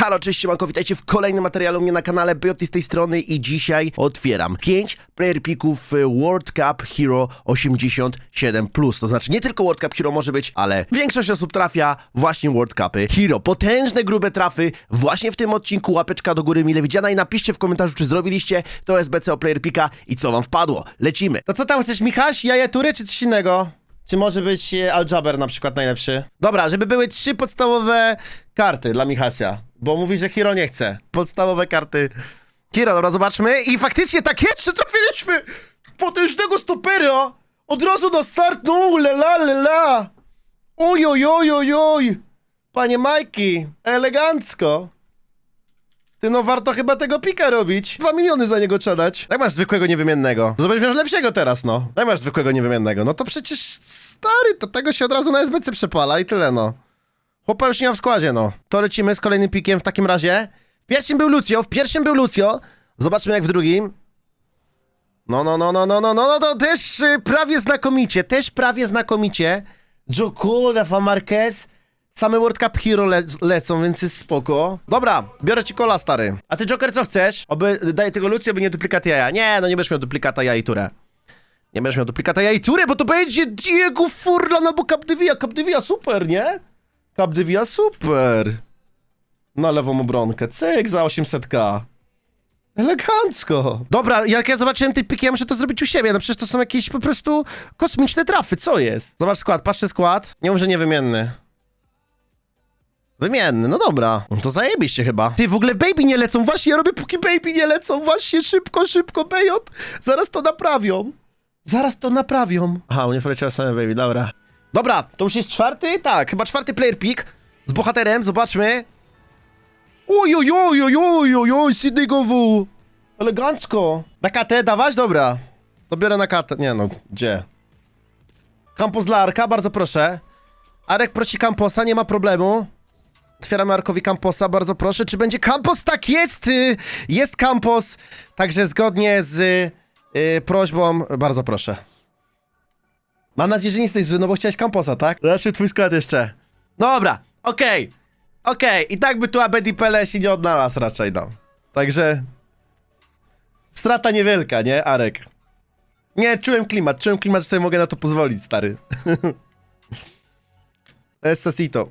Halo, cześć, siemanko, witajcie w kolejnym materiale u mnie na kanale, Bioty z tej strony i dzisiaj otwieram 5 player picków y, World Cup Hero 87+. To znaczy nie tylko World Cup Hero może być, ale większość osób trafia właśnie World Cupy Hero. Potężne, grube trafy właśnie w tym odcinku, łapeczka do góry mile widziana i napiszcie w komentarzu, czy zrobiliście to SBC o player picka i co wam wpadło. Lecimy. To co tam chcesz, Michaś? Jajetury czy coś innego? Czy może być e, Aljaber na przykład najlepszy? Dobra, żeby były trzy podstawowe karty dla Michasia, bo mówi, że Hiro nie chce. Podstawowe karty. Hiro, dobra, zobaczmy. I faktycznie tak jeszcze trafiliśmy! Potężnego stopera! Od razu na start, no lela, lela! Oj, oj, oj, oj, oj! Panie Majki, elegancko! Ty no warto chyba tego pika robić. Dwa miliony za niego trzeba dać. Jak masz zwykłego niewymiennego? To będziesz lepszego teraz, no. Jak masz zwykłego niewymiennego? No to przecież stary, to tego się od razu na SBC przepala i tyle, no. Chłopa już nie ma w składzie, no. To lecimy z kolejnym pikiem w takim razie. W pierwszym był Lucio, w pierwszym był Lucio. Zobaczmy jak w drugim. No, no, no, no, no, no, no, no, to też y, prawie znakomicie, też prawie znakomicie. Joe Rafa Marquez. Same World Cup Hero le lecą, więc jest spoko. Dobra, biorę ci kola, stary. A ty, Joker, co chcesz? Oby daję tego Lucio, by nie duplikat jaja. Nie, no nie będziesz miał duplikata ja i Turę. Nie będziesz miał duplikata ja i Turę, bo to będzie Diego Furlan albo Capdevia. Capdevia super, nie? Capdevia super. Na lewą obronkę. Cyk za 800k. Elegancko. Dobra, jak ja zobaczyłem tej piki, ja muszę to zrobić u siebie. No przecież to są jakieś po prostu kosmiczne trafy. Co jest? Zobacz skład, patrzę skład. Nie mów, że niewymienny. Wymienny, no dobra. No to zajebiście chyba. Ty, w ogóle baby nie lecą. Właśnie, ja robię póki baby nie lecą. Właśnie, szybko, szybko, bejot. Zaraz to naprawią. Zaraz to naprawią. Aha, u mnie poleciały same baby, dobra. Dobra, to już jest czwarty? Tak, chyba czwarty player pick. Z bohaterem, zobaczmy. Oj, oj, oj, oj, oj, oj, oj, Sydney Gowu. Elegancko. Na katę dawać? Dobra. To biorę na katę. Nie no, gdzie? Kampos dla Arka, bardzo proszę. Arek prosi Kamposa, nie ma problemu. Otwieramy Arkowi Kamposa, bardzo proszę. Czy będzie Kampos? Tak jest! y, Jest Kampos. Także zgodnie z y, prośbą, bardzo proszę. Mam nadzieję, że nie jesteś zły, no bo chciałeś Kamposa, tak? Znaczy twój skład jeszcze. Dobra, okej. Okej, i tak by tu Abedi Pele się nie odnalazł raczej, no. Także... Strata niewielka, nie, Arek? Nie, czułem klimat, czułem klimat, że sobie mogę na to pozwolić, stary. Escesito.